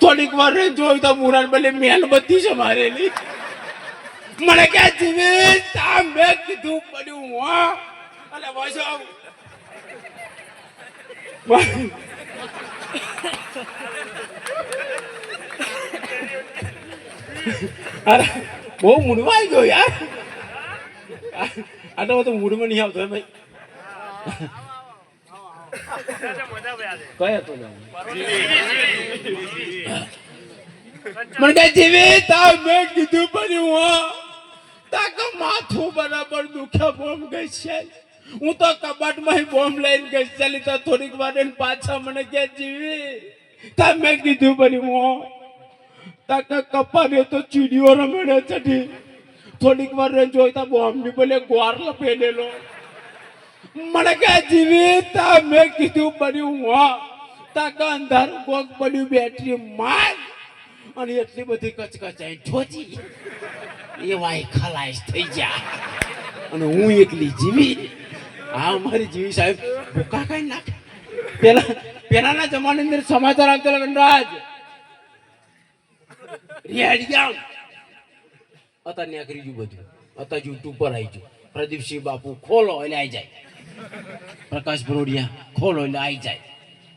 થોડીક વાર જોયું તો મુરાન બલે મેણબત્તી છે મારેલી. મને કે, જીવે, તા મેં કીધું પડ્યું હા. અને વાસો અરે, બહુ મૂડમાં ગયો યાર. આ તો તો મૂડમાં નહીં આવતો ભાઈ. માથું બરાબર દુખ્યા બોમ્બ ગઈ છે. હું તો કબાટમાં બોમ્બ લઈને ગઈ ચાલી તો થોડીક વાર પાછા મને કે જીવી તા મેં કીધું પડ્યું હા તાકે કપાને તો ચીડીઓ રમેડે ચડી થોડીક વાર જોઈતા બોમ્બની બોલે ગોર લપેડેલો. મને કે તા મેં કીધું પડ્યું હા તક અંધારું કોક પડ્યું, બેટરી માર. અને એટલી બધી કચકચાઈ ઠોચી. એ વાય ખલાસ થઈ જા. અને હું એકલી જીવી. હા, મારી જીવી સાહેબ, ભૂકા કઈ નાખે. પેલા પેલાના જમાની અંદર સમાચાર આવતા અંદાજ રેડિયા અત્યારે નીકળી ગયું બધું. અત્યારે યુટ્યુબ પર આવી ગયું. પ્રદીપસિંહ બાપુ ખોલો, એટલે આવી જાય. પ્રકાશ બરોડિયા ખોલો એટલે આવી જાય.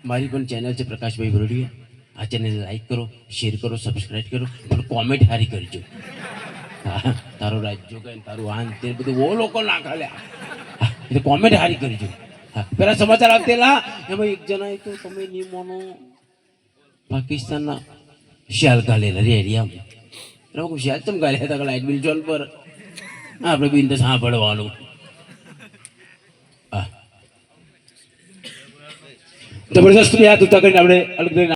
મારી પણ ચેનલ છે પ્રકાશભાઈ બરોડિયા આ ચેનલ લાઈક કરો શેર કરો સબસ્ક્રાઈબ કરો, પણ કોમેન્ટ હારી કરજો. તારો રાજ્યો કઈ તારું આન તે બધું ઓ લોકો ના ખાલ્યા એટલે કોમેન્ટ હારી કરજો. હા, પેલા સમાચાર આવતેલા એમાં એક જણાએ તો તમે નહીં પાકિસ્તાનના શિયાલ ગાલેલા એટલે હું શિયાલ ચમ ગાલ્યા હતા? લાઈટ બિલ જોન પર. આપણે બિંદ સાંભળવાનું. जबरदस्त या हात उताकडे आवडे